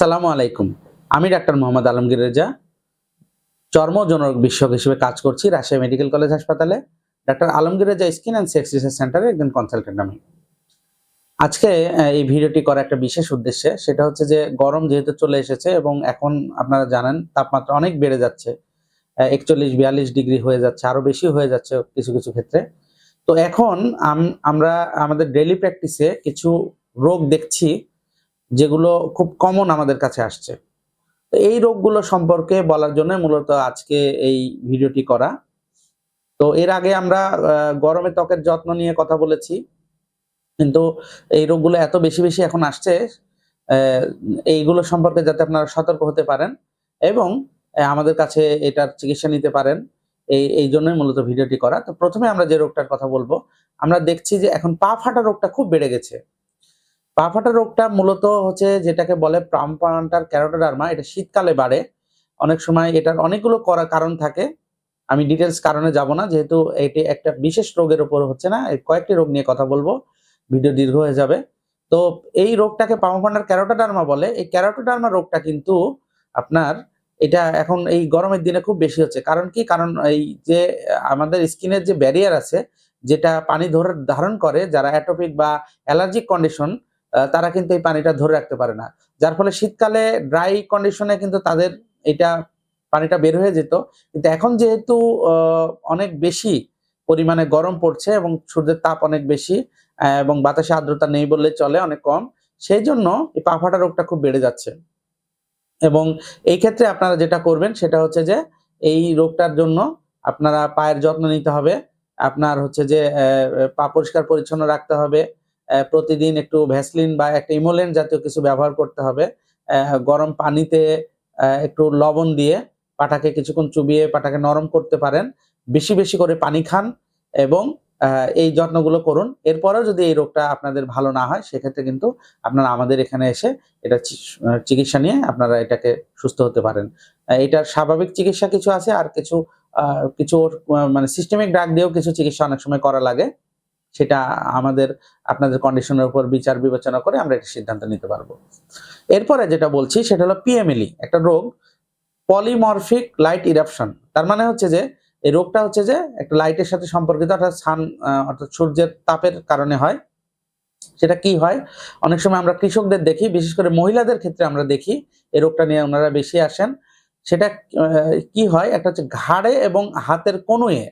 আসসালামু আলাইকুম। আমি ডাক্তার মোহাম্মদ আলমগীর রেজা চর্ম ও জনরোগ বিশেষজ্ঞ হিসেবে কাজ করছি রাজশাহী মেডিকেল কলেজ হাসপাতালে। Doctor Alamgir Reza, skin and sex research সেন্টারে একজন কনসালটেন্ট আমি। আজকে এই ভিডিওটি করা একটা বিশেষ উদ্দেশ্যে, সেটা হচ্ছে যে গরম যেহেতু চলে এসেছে এবং এখন আপনারা জানেন তাপমাত্রা অনেক বেড়ে যাচ্ছে। একচল্লিশ, বিয়াল্লিশ ডিগ্রি হয়ে যাচ্ছে আরও বেশি হয়ে যাচ্ছে কিছু কিছু ক্ষেত্রে। তো এখন আম- আমরা আমাদের ডেইলি প্র্যাকটিসে কিছু রোগ দেখছি। যেগুলো খুব কমন আমাদের কাছে আসছে। তো এই রোগগুলো সম্পর্কে বলার জন্য মূলত আজকে এই ভিডিওটি করা। তো এর আগে আমরা গরমে ত্বকের যত্ন নিয়ে কথা বলেছি। কিন্তু এই রোগগুলো এত বেশি বেশি এখন আসছে এইগুলো সম্পর্কে যাতে আপনারা সতর্ক হতে পারেন এবং আমাদের কাছে এটার চিকিৎসা নিতে পারেন, এই এই জন্যই মূলত ভিডিওটি করা। তো প্রথমে আমরা যে রোগটার কথা বলব, আমরা দেখছি যে এখন পা ফাটা রোগটা খুব বেড়ে গেছে। পা ফাটা রোগটা মূলত হচ্ছে যেটাকে বলে প্রাম্পান্টার ক্যারোটোডার্মা, এটা শীতকালে বাড়ে। অনেক সময় এটার অনেকগুলো করা কারণ থাকে। আমি ডিটেলস কারণে যাব না, যেহেতু এটি একটা বিশেষ রোগের ওপর হচ্ছে না কয়েকটি রোগ নিয়ে কথা বলব, ভিডিও দীর্ঘ হয়ে যাবে। তো এই রোগটাকে পামাফান্ডার ক্যারোটোডার্মা বলে। এই ক্যারোটোডার্মা রোগটা কিন্তু আপনার এটা এখন এই গরমের দিনে খুব বেশি হচ্ছে। কারণ কি? কারণ এই যে আমাদের স্কিনের যে ব্যারিয়ার আছে, যেটা পানি ধরে ধারণ করে, যারা অ্যাটোপিক বা অ্যালার্জিক কন্ডিশন তারা কিন্তু এই পানিটা ধরে রাখতে পারে না। যার ফলে শীতকালে ড্রাই কন্ডিশনে কিন্তু তাদের এটা পানিটা বের হয়ে যেত। কিন্তু এখন যেহেতু অনেক বেশি পরিমাণে গরম পড়ছে এবং সূর্যের তাপ অনেক বেশি এবং বাতাসে আর্দ্রতা নেই বললে চলে অনেক কম, সেই জন্য এই পা ফাটা রোগটা খুব বেড়ে যাচ্ছে। এবং এই ক্ষেত্রে আপনারা যেটা করবেন সেটা হচ্ছে যে, এই রোগটার জন্য আপনারা পায়ের যত্ন নিতে হবে। আপনার হচ্ছে যে পা পরিষ্কার পরিচ্ছন্ন রাখতে হবে। প্রতিদিন একটু ভ্যাসলিন বা একটা ইমোলেন্ট জাতীয় কিছু ব্যবহার করতে হবে। গরম পানিতে একটু লবণ দিয়ে পাটাকে কিছুক্ষণ চুবিয়ে পাটাকে নরম করতে পারেন। বেশি বেশি করে পানি খান এবং এই যত্নগুলো করুন। এরপরেও যদি এই রোগটা আপনাদের ভালো না হয়, সেক্ষেত্রে কিন্তু আপনারা আমাদের এখানে এসে এটা চিকিৎসা নিয়ে আপনারা এটাকে সুস্থ হতে পারেন। এটার স্বাভাবিক চিকিৎসা কিছু আছে, আর কিছু কিছু মানে সিস্টেমিক ড্রাগ দিয়েও কিছু চিকিৎসা অনেক সময় করা লাগে। সেটা আমাদের, আপনাদের কন্ডিশনের উপর বিচার বিবেচনা করে আমরা একটা সিদ্ধান্ত নিতে পারব। এরপরে যেটা বলছি, সেটা হলো পিএমএলই একটা রোগ পলিমরফিক লাইট ইরাপশন তার মানে হচ্ছে যে, এই রোগটা হচ্ছে যে, একটা লাইটের সাথে সম্পর্কিত অর্থাৎ সান অর্থাৎ সূর্যের তাপের কারণে হয়। সেটা কি হয়? অনেক সময় আমরা কৃষকদের দেখি, বিশেষ করে মহিলাদের ক্ষেত্রে আমরা দেখি এই রোগটা নিয়ে ওনারা বেশি আসেন। সেটা কি হয়? একটা হচ্ছে ঘাড়ে এবং হাতের কনুয়ে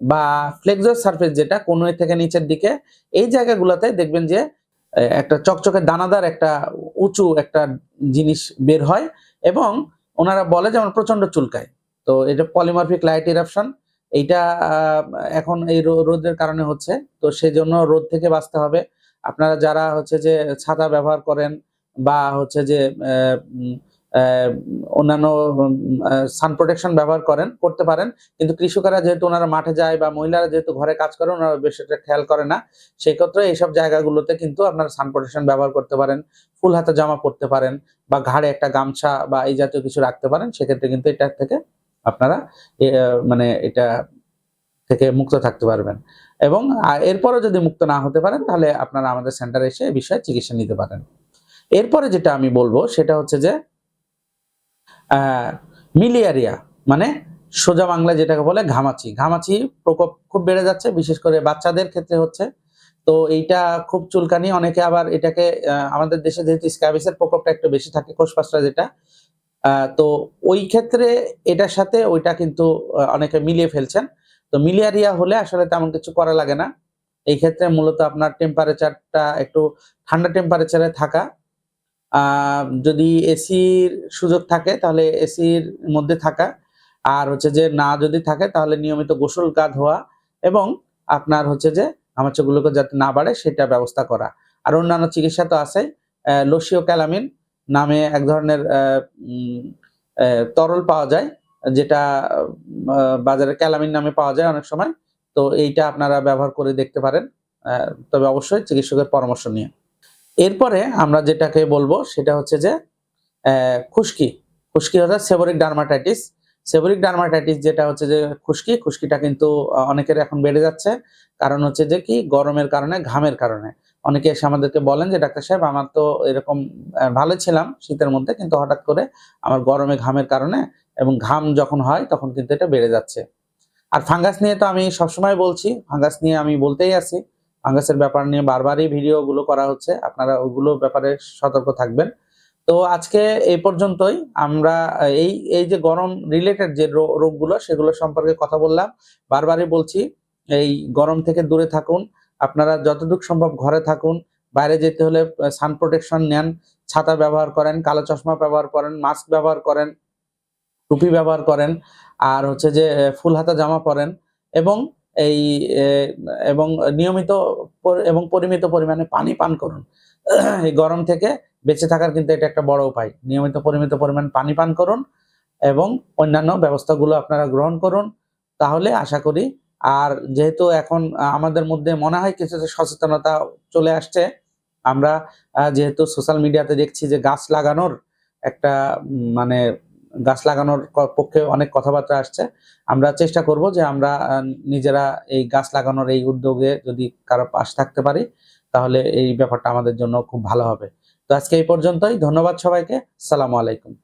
বা ফ্লেক্সর সারফেস যেটা কনুয়ে থেকে নিচের দিকে, এই জায়গাগুলোতে দেখবেন যে একটা চকচকে দানাদার একটা উঁচু একটা জিনিস বের হয় এবং ওনারা বলে যে, আমার প্রচণ্ড চুলকায়। তো এটা পলিমারফিক লাইট ইরাপশন এইটা এখন এই রোদের কারণে হচ্ছে। তো সেই জন্য রোদ থেকে বাঁচতে হবে। আপনারা যারা হচ্ছে যে ছাতা ব্যবহার করেন বা হচ্ছে যে অন্যান্য সান প্রোটেকশন ব্যবহার করেন করতে পারেন। কিন্তু কৃষকেরা যেহেতু ওনারা মাঠে যায় বা মহিলারা যেহেতু ঘরে কাজ করে ওনারা বেশ খেয়াল করে না। সেই ক্ষেত্রে এইসব জায়গাগুলোতে কিন্তু আপনারা সান প্রোটেকশন ব্যবহার করতে পারেন ফুল হাতা জামা পরতে পারেন বা ঘাড়ে একটা গামছা বা এই জাতীয় কিছু রাখতে পারেন সেক্ষেত্রে কিন্তু এটা থেকে আপনারা এ, মানে এটা থেকে মুক্ত থাকতে পারবেন। এবং আহ, এরপরে যদি মুক্ত না হতে পারেন তাহলে আপনারা আমাদের সেন্টারে এসে এই বিষয়ে চিকিৎসা নিতে পারেন। এরপরে যেটা আমি বলব সেটা হচ্ছে যে মিলিয়ারিয়া মানে সোজা বাংলায় যেটাকে বলে ঘামাচি। ঘামাচি প্রকোপ খুব বেড়ে যাচ্ছে, বিশেষ করে বাচ্চাদের ক্ষেত্রে হচ্ছে। তো এইটা খুব চুলকানি, অনেকে আবার এটাকে আমাদের দেশে যেহেতু স্ক্যাবিসের প্রকোপটা একটু বেশি থাকে কোষপাসটা যেটা তো ওই ক্ষেত্রে এটার সাথে ওইটা কিন্তু অনেকে মিলিয়ে ফেলছেন। তো মিলিয়ারিয়া হলে আসলে তেমন কিছু করা লাগে না। এই ক্ষেত্রে মূলত আপনার টেম্পারেচারটা একটু ঠান্ডা টেম্পারেচারে থাকা। যদি এসির সুযোগ থাকে, তাহলে এসির মধ্যে থাকা। আর হচ্ছে যে না যদি থাকে, তাহলে নিয়মিত গোসল, গা ধোয়া এবং আপনার হচ্ছে যে হামাচাগুলোকে যাতে না বাড়ে, সেটা ব্যবস্থা করা। আর অন্যান্য চিকিৎসা তো আছে লসিও ক্যালামিন নামে এক ধরনের তরল পাওয়া যায়, যেটা বাজারে ক্যালামিন নামে পাওয়া যায় অনেক সময়। তো এইটা আপনারা ব্যবহার করে দেখতে পারেন। তবে অবশ্যই চিকিৎসকের পরামর্শ নিয়ে। এরপরে আমরা যেটাকে বলব সেটা হচ্ছে যে খুশকি। খুশকি হচ্ছে সেবরিক ডার্মাটাইটিস। সেবরিক ডার্মাটাইটিস যেটা হচ্ছে যে, খুশকি, খুশকিটা কিন্তু অনেকের এখন বেড়ে যাচ্ছে। কারণ হচ্ছে যে কি, গরমের কারণে, ঘামের কারণে। অনেকে এসে আমাদেরকে বলেন যে, ডাক্তার সাহেব, আমার তো এরকম ভালো ছিলাম শীতের মধ্যে, কিন্তু হঠাৎ করে আমার গরমে, ঘামের কারণে এবং ঘাম যখন হয়, তখন কিন্তু এটা বেড়ে যাচ্ছে। আর ফাঙ্গাস নিয়ে তো আমি সবসময় বলছি, ফাঙ্গাস নিয়ে আমি বলতেই আছি। ফাঙ্গাসের ব্যাপার নিয়ে বারবারই ভিডিওগুলো করা হচ্ছে। আপনারা ওগুলো ব্যাপারে সতর্ক থাকবেন। তো আজকে এই পর্যন্তই। আমরা, এই এই যে গরম রিলেটেড যে রোগগুলো, সেগুলো সম্পর্কে কথা বললাম। বারবারই বলছি, এই গরম থেকে দূরে থাকুন। আপনারা যতটুকু সম্ভব ঘরে থাকুন। বাইরে যেতে হলে সান প্রোটেকশন নেন। ছাতা ব্যবহার করেন, কালো চশমা ব্যবহার করেন মাস্ক ব্যবহার করেন, টুপি ব্যবহার করেন। আর হচ্ছে যে ফুল হাতা জামা পরেন। এবং এই এবং নিয়মিত এবং পরিমিত পরিমাণে পানি পান করুন। এই গরম থেকে বেঁচে থাকার কিন্তু এটা একটা বড় উপায়। নিয়মিত পরিমিত পরিমাণ পানি পান করুন এবং অন্যান্য ব্যবস্থাগুলো আপনারা গ্রহণ করুন। তাহলে আশা করি, আর যেহেতু এখন আমাদের মধ্যে মনে হয় কিছুটা সচেতনতা চলে আসছে, আমরা যেহেতু সোশ্যাল মিডিয়াতে দেখছি যে গাছ লাগানোর একটা মানে গাছ লাগানোর পক্ষে অনেক কথাবার্তা আসছে। আমরা চেষ্টা করব যে আমরা নিজেরা এই গাছ লাগানোর এই উদ্যোগে যদি কারও পাশ থাকতে পারি, তাহলে এই ব্যাপারটা আমাদের জন্য খুব ভালো হবে। তো আজকে এই পর্যন্তই। ধন্যবাদ সবাইকে। সালামু আলাইকুম।